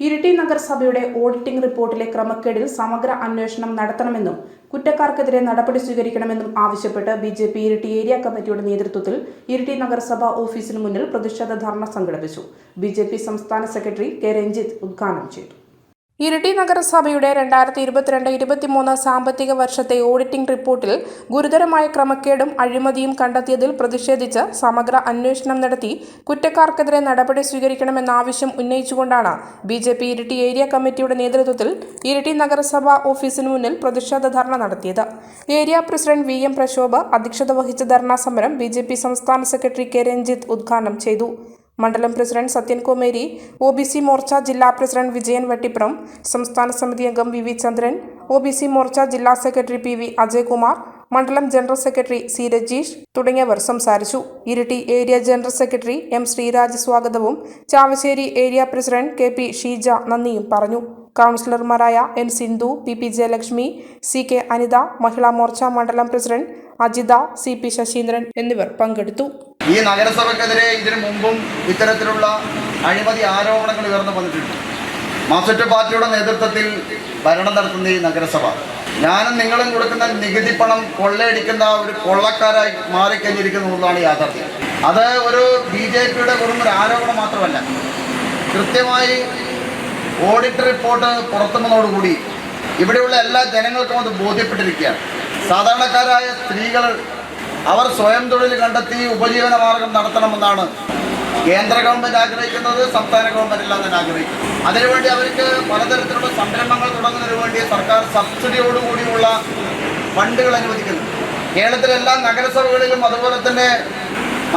ഇരിട്ടി നഗരസഭയുടെ ഓഡിറ്റിംഗ് റിപ്പോർട്ടിലെ ക്രമക്കേടിൽ സമഗ്ര അന്വേഷണം നടത്തണമെന്നും കുറ്റക്കാർക്കെതിരെ നടപടി സ്വീകരിക്കണമെന്നും ആവശ്യപ്പെട്ട് B J P Iritty area കമ്മിറ്റിയുടെ നേതൃത്വത്തിൽ ഇരിട്ടി നഗരസഭ ഓഫീസിന് മുന്നിൽ പ്രതിഷേധ ധർണ സംഘടിപ്പിച്ചു. ബി ജെ പി സംസ്ഥാന സെക്രട്ടറി കെ രഞ്ജിത്ത് ഉദ്ഘാടനം ചെയ്തു. ഇരിട്ടി നഗരസഭയുടെ രണ്ടായിരത്തി ഇരുപത്തിരണ്ട് ഇരുപത്തിമൂന്ന് സാമ്പത്തിക വർഷത്തെ ഓഡിറ്റിംഗ് റിപ്പോർട്ടിൽ ഗുരുതരമായ ക്രമക്കേടും അഴിമതിയും കണ്ടെത്തിയതിൽ പ്രതിഷേധിച്ച് സമഗ്ര അന്വേഷണം നടത്തി കുറ്റക്കാർക്കെതിരെ നടപടി സ്വീകരിക്കണമെന്ന ആവശ്യം ഉന്നയിച്ചുകൊണ്ടാണ് B J P Iritty area കമ്മിറ്റിയുടെ നേതൃത്വത്തിൽ ഇരിട്ടി നഗരസഭ ഓഫീസിന് മുന്നിൽ പ്രതിഷേധ ധർണ നടത്തിയത്. Area president V M Prashobh അധ്യക്ഷത വഹിച്ച ധർണാ സമരം ബി ജെ പി സംസ്ഥാന സെക്രട്ടറി കെ രഞ്ജിത്ത് ഉദ്ഘാടനം ചെയ്തു. മണ്ഡലം president Sathyan Komeri O B C Morcha ജില്ലാ പ്രസിഡന്റ് വിജയൻ വെട്ടിപ്പുറം സംസ്ഥാന സമിതി അംഗം V V Chandran O B C Morcha ജില്ലാ സെക്രട്ടറി പി വി അജയ്കുമാർ മണ്ഡലം ജനറൽ സെക്രട്ടറി സി രജീഷ് തുടങ്ങിയവർ സംസാരിച്ചു. Iritty area general secretary M Sreeraj സ്വാഗതവും Chavassery area president K P Sheeja നന്ദിയും പറഞ്ഞു. കൗൺസിലർമാരായ N Sindhu P P Jayalakshmi C K Anitha Mahila Morcha മണ്ഡലം president Ajitha C P Sasheendran എന്നിവർ പങ്കെടുത്തു. ഈ നഗരസഭയ്ക്കെതിരെ ഇതിനു മുമ്പും ഇത്തരത്തിലുള്ള അഴിമതി ആരോപണങ്ങൾ ഉയർന്നു വന്നിട്ടുണ്ട്. മാസറ്റ് പാർട്ടിയുടെ നേതൃത്വത്തിൽ ഭരണം നടത്തുന്ന ഈ നഗരസഭ. ഞാനും നിങ്ങളും കൊടുക്കുന്ന നികുതി പണം കൊള്ളയടിക്കുന്ന ഒരു കൊള്ളക്കാരായി മാറിക്കഴിഞ്ഞിരിക്കുന്നു എന്നുള്ളതാണ് യാഥാർത്ഥ്യം. അത് ഒരു ബി ജെ പിയുടെ വെറും ഒരു ആരോപണം മാത്രമല്ല. കൃത്യമായി ഓഡിറ്റ് റിപ്പോർട്ട് പുറത്തുവന്നതോടുകൂടി ഇവിടെയുള്ള എല്ലാ ജനങ്ങൾക്കും അത് ബോധ്യപ്പെട്ടിരിക്കുകയാണ്. സാധാരണക്കാരായ സ്ത്രീകൾ അവർ സ്വയം തൊഴിൽ കണ്ടെത്തി ഉപജീവന മാർഗം നടത്തണമെന്നാണ്. കേന്ദ്ര ഗവൺമെന്റ് ആഗ്രഹിക്കുന്നത് സംസ്ഥാന ഗവൺമെന്റ് എല്ലാം തന്നെ ആഗ്രഹിക്കുന്നത് അതിനുവേണ്ടി അവർക്ക് പലതരത്തിലുള്ള സംരംഭങ്ങൾ തുടങ്ങുന്നതിന് വേണ്ടി സർക്കാർ സബ്സിഡിയോടുകൂടിയുള്ള ഫണ്ടുകൾ അനുവദിക്കുന്നു. കേരളത്തിലെല്ലാ നഗരസഭകളിലും അതുപോലെ തന്നെ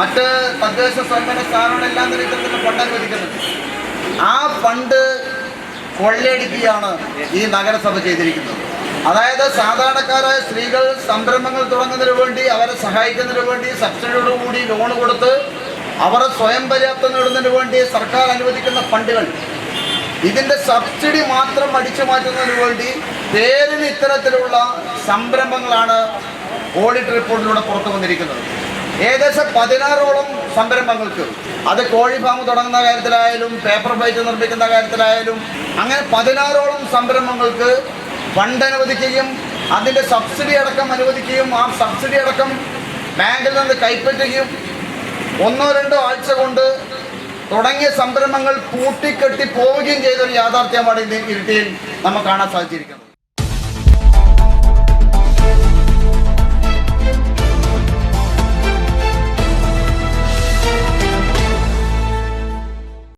മറ്റ് തദ്ദേശ സ്വയംഭരണ സ്ഥാപനങ്ങളെല്ലാം തന്നെ ഇത്തരത്തിലുള്ള ഫണ്ട് അനുവദിക്കുന്നുണ്ട്. ആ ഫണ്ട് കൊള്ളയടിക്കുകയാണ് ഈ നഗരസഭ ചെയ്തിരിക്കുന്നത്. അതായത് സാധാരണക്കാരായ സ്ത്രീകൾ സംരംഭങ്ങൾ തുടങ്ങുന്നതിന് വേണ്ടി അവരെ സഹായിക്കുന്നതിന് വേണ്ടി സബ്സിഡിയോടുകൂടി ലോൺ കൊടുത്ത് അവരെ സ്വയം പര്യാപ്തം നേടുന്നതിന് വേണ്ടി സർക്കാർ അനുവദിക്കുന്ന ഫണ്ടുകൾ. ഇതിന്റെ സബ്സിഡി മാത്രം അടിച്ചു മാറ്റുന്നതിന് വേണ്ടി പേരിന് ഇത്തരത്തിലുള്ള സംരംഭങ്ങളാണ് ഓഡിറ്റ് റിപ്പോർട്ടിലൂടെ പുറത്തു വന്നിരിക്കുന്നത്. ഏകദേശം പതിനാറോളം സംരംഭങ്ങൾക്ക്. അത് കോഴി ഫാം തുടങ്ങുന്ന കാര്യത്തിലായാലും പേപ്പർ പ്ലേറ്റ് നിർമ്മിക്കുന്ന കാര്യത്തിലായാലും അങ്ങനെ പതിനാറോളം സംരംഭങ്ങൾക്ക് ഫണ്ട് അനുവദിക്കുകയും അതിന്റെ സബ്സിഡി അടക്കം അനുവദിക്കുകയും ആ സബ്സിഡി അടക്കം ബാങ്കിൽ നിന്ന് കൈപ്പറ്റുകയും ഒന്നോ രണ്ടോ ആഴ്ച കൊണ്ട് തുടങ്ങിയ സംരംഭങ്ങൾ പൂട്ടിക്കെട്ടി പോവുകയും ചെയ്തൊരു യാഥാർത്ഥ്യമാണ് ഇന്ന് ഇരുട്ടിയിൽ നമുക്ക് കാണാൻ സാധിച്ചിരിക്കുന്നത്.